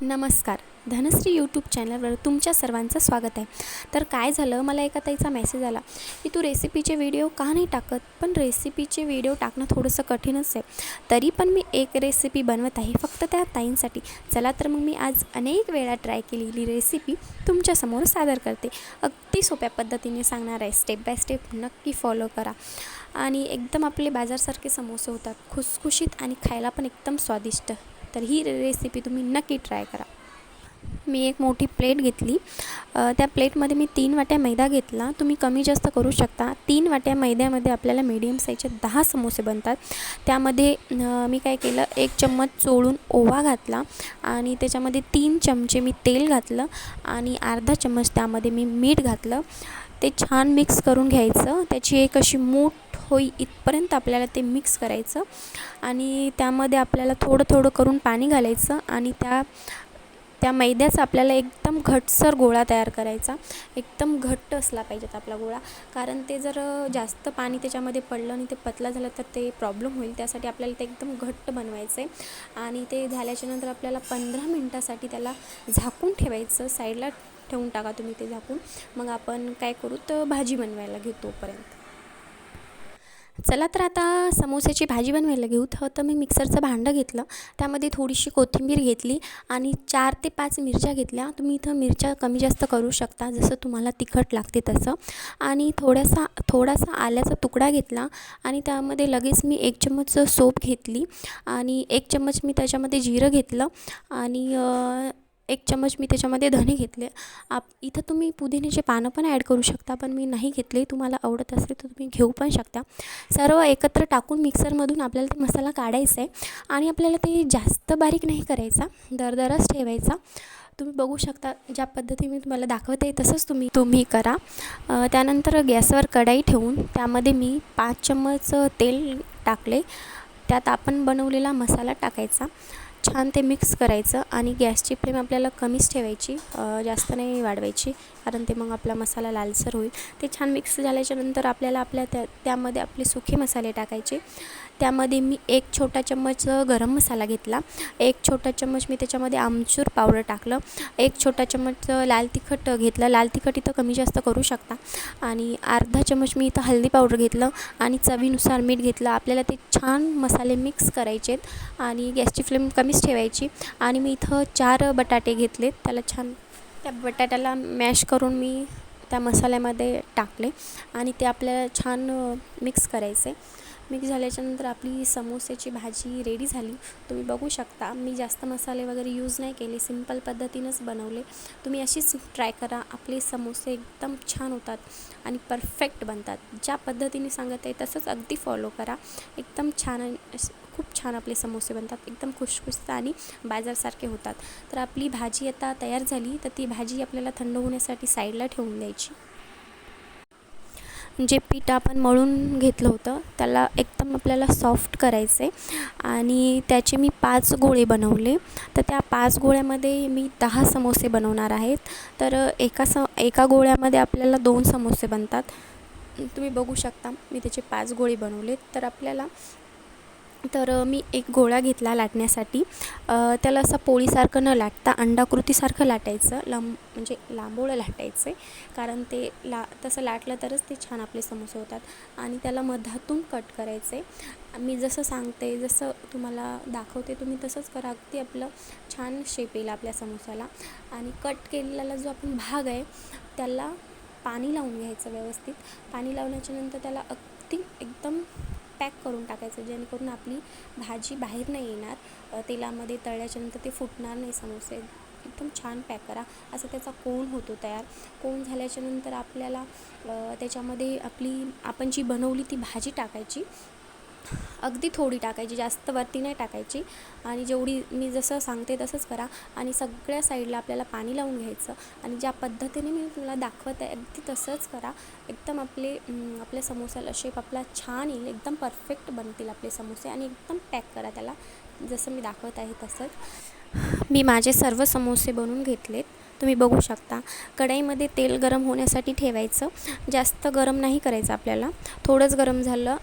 नमस्कार. धनश्री यूट्यूब चॅनलवर तुमच्या सर्वांचं स्वागत आहे. तर काय झालं? मला एका ताईचा मेसेज आला की तू रेसिपीचे व्हिडिओ का नाही टाकत? पण रेसिपीचे व्हिडिओ टाकणं थोडंसं कठीणच आहे. तरी पण मी एक रेसिपी बनवत आहे फक्त त्या ताईंसाठी. चला तर मग मी आज अनेक वेळा ट्राय केलेली रेसिपी तुमच्यासमोर सादर करते. अगदी सोप्या पद्धतीने सांगणार आहे. स्टेप बाय स्टेप नक्की फॉलो करा. आणि एकदम आपले बाजारसारखे समोसे होतात. खुसखुशीत आणि खायला पण एकदम स्वादिष्ट. तर ही रेसिपी तुम्ही नक्की ट्राय करा. मी एक मोठी प्लेट घेतली. त्या प्लेटमध्ये मी तीन वाट्या मैदा घेतला. तुम्ही कमी जास्त करू शकता. तीन वाट्या मैद्यामध्ये आपल्याला मीडियम साईजचे दहा समोसे बनतात. त्यामध्ये मी काय केलं एक चम्मच चोळून ओवा घातला आणि त्याच्यामध्ये तीन चमचे मी तेल घातलं आणि अर्धा चम्मच त्यामध्ये मी मीठ घातलं. ते छान मिक्स करून घ्यायचं. त्याची एक अशी मूठ होई इथपर्यंत आपल्याला ते मिक्स करायचं आणि त्यामध्ये आपल्याला थोडं थोडं करून पाणी घालायचं आणि त्या त्या मैद्याचा आपल्याला एकदम घटसर गोळा तयार करायचा. एकदम घट्ट असला पाहिजेत आपला गोळा. कारण ते जर जास्त पाणी त्याच्यामध्ये पडलं आणि ते पतला झालं तर ते प्रॉब्लेम होईल. त्यासाठी आपल्याला ते एकदम घट्ट बनवायचं आहे आणि ते झाल्याच्यानंतर आपल्याला पंधरा मिनटासाठी त्याला झाकून ठेवायचं. साईडला ठेवून टाका तुम्ही ते झाकून. मग आपण काय करू? तर भाजी बनवायला घेऊ तोपर्यंत. चला तर आता समोस्याची भाजी बनवायला घेऊ. तर तर मी मिक्सरचं भांडं घेतलं. त्यामध्ये थोडीशी कोथिंबीर घेतली आणि चार ते पाच मिरच्या घेतल्या. तुम्ही इथं मिरच्या कमी जास्त करू शकता जसं तुम्हाला तिखट लागते तसं. आणि थोडासा थोडासा आल्याचा तुकडा घेतला आणि त्यामध्ये लगेच मी एक चम्मच सोप घेतली आणि एक चम्मच मी त्याच्यामध्ये जिरं घेतलं आणि एक चम्मच मी त्याच्यामध्ये धणे घेतले. आप इथं तुम्ही पुदिन्याचे पानं पण ॲड करू शकता पण मी नाही घेतले. तुम्हाला आवडत असेल तर तुम्ही घेऊ पण शकता. सर्व एकत्र टाकून मिक्सरमधून आपल्याला ते मसाला काढायचा आहे आणि आपल्याला ते जास्त बारीक नाही करायचा दरदरच ठेवायचा. तुम्ही बघू शकता ज्या पद्धतीने मी तुम्हाला दाखवते तसंच तुम्ही तुम्ही करा. त्यानंतर गॅसवर कढाई ठेवून त्यामध्ये मी पाच चम्मच तेल टाकले. त्यात आपण बनवलेला मसाला टाकायचा. छान ते मिक्स करायचं आणि गॅसची फ्लेम आपल्याला कमीच ठेवायची जास्त नाही वाढवायची. कारण ते मग आपला मसाला लालसर होईल. ते छान मिक्स झाल्याच्यानंतर आपल्याला आपल्या त्या त्यामध्ये आपले सुखे मसाले टाकायचे. त्यामध्ये मी एक छोटा चम्मच गरम मसाला घेतला. एक छोटा चम्मच मी त्याच्यामध्ये आमचूर पावडर टाकलं. एक छोटा चम्मच लाल तिखट घेतलं. लाल तिखट इथं कमी जास्त करू शकता. आणि अर्धा चम्मच मी इथं हल्दी पावडर घेतलं आणि चवीनुसार मीठ घेतलं. आपल्याला ते छान मसाले मिक्स करायचे आहेत आणि गॅसची फ्लेम कमीच ठेवायची. आणि मी इथं चार बटाटे घेतले त्याला छान त्या बटाट्याला मॅश करून मी त्या मसाल्यामध्ये टाकले. आणि ते आपल्याला छान मिक्स करायचे मिक्स झाल्याच्यानंतर आपली समोस्याची भाजी रेडी झाली. तुम्ही बघू शकता. मी जास्त मसाले वगैरे यूज नाही केले. सिंपल पद्धतीनंच बनवले. तुम्ही अशीच ट्राय करा. आपले समोसे एकदम छान होतात आणि परफेक्ट बनतात. ज्या पद्धतीने सांगत आहे तसंच अगदी फॉलो करा. एकदम छान खूप छान आपले समोसे बनतात एकदम खुशखुशत आणि बाजारसारखे होतात. तर आपली भाजी आता तयार झाली तर ती भाजी आपल्याला थंड होण्यासाठी साईडला ठेवून द्यायची. जे पीठ आपण मळून घेतलं होतं त्याला एकदम आपल्याला सॉफ्ट करायचं आहे आणि त्याचे मी पाच गोळे बनवले. तर त्या पाच गोळ्यामध्ये मी दहा समोसे बनवणार आहेत. तर एका स एका गोळ्यामध्ये आपल्याला दोन समोसे बनतात. तुम्ही बघू शकता मी त्याचे पाच गोळे बनवले तर आपल्याला तर मी एक गोळा घेतला लाटण्यासाठी. त्याला असं पोळीसारखं न लाटता अंडाकृतीसारखं लाटायचं. लांब म्हणजे लांबोळं लाटायचं. कारण ते ला तसं लाटलं तरच ते छान आपले समोसे होतात. आणि त्याला मधातून कट करायचे. मी जसं सांगते जसं तुम्हाला दाखवते तुम्ही तसंच करा. अगदी आपलं छान शेप येईल आपल्या समोसाला. आणि कट केलेला जो आपण भाग आहे त्याला पाणी लावून घ्यायचं व्यवस्थित. पाणी लावल्याच्या नंतर त्याला अगदी एकदम पॅक करून टाकायचं जेणेकरून आपली भाजी बाहेर नाही येणार. तेलामध्ये तळल्याच्यानंतर ते फुटणार नाही समोसे. एकदम छान पॅक करा. असं त्याचा कोन होतो तयार. कोण झाल्याच्यानंतर आपल्याला त्याच्यामध्ये आपली आपण जी बनवली ती भाजी टाकायची अगदी थोडी टाकायची जास्त वरती नाही टाकायची. आणि जेवढी मी जसं सांगते तसंच करा. आणि सगळ्या साईडला आपल्याला पाणी लावून घ्यायचं. आणि ज्या पद्धतीने मी तुम्हाला दाखवत आहे अगदी तसंच करा. एकदम आपले आपल्या समोस्याला शेप आपला छान येईल. एकदम परफेक्ट बनतील आपले समोसे. आणि एकदम पॅक करा त्याला. जसं मी दाखवत आहे तसंच. मी माझे सर्व समोसे बनवून घेतलेत. तुम्ही बघू शकता. कढईमध्ये तेल गरम होण्यासाठी ठेवायचं. जास्त गरम नाही करायचं आपल्याला. थोडंच गरम झालं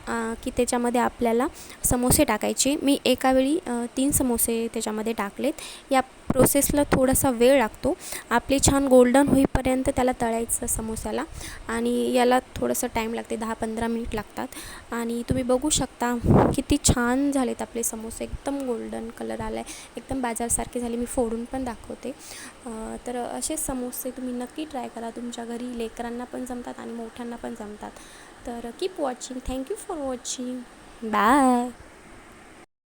की त्याच्यामध्ये आपल्याला समोसे टाकायचे. मी एका वेळी तीन समोसे त्याच्यामध्ये टाकलेत. या प्रोसेसला थोडासा वेळ लागतो. आपले छान गोल्डन होईपर्यंत त्याला तळायचं समोस्याला. आणि याला थोडंसं टाईम लागते दहा पंधरा मिनिट लागतात. आणि तुम्ही बघू शकता किती छान झालेत आपले समोसे. एकदम गोल्डन कलर आला आहे एकदम बाजारसारखे झाले. मी फोडून पण दाखवते. तर असे समोसे तुम्ही नक्की ट्राय करा. तुमच्या घरी लेकरांना पण जमतात आणि मोठ्यांना पण जमतात. तर keep watching thank you for watching bye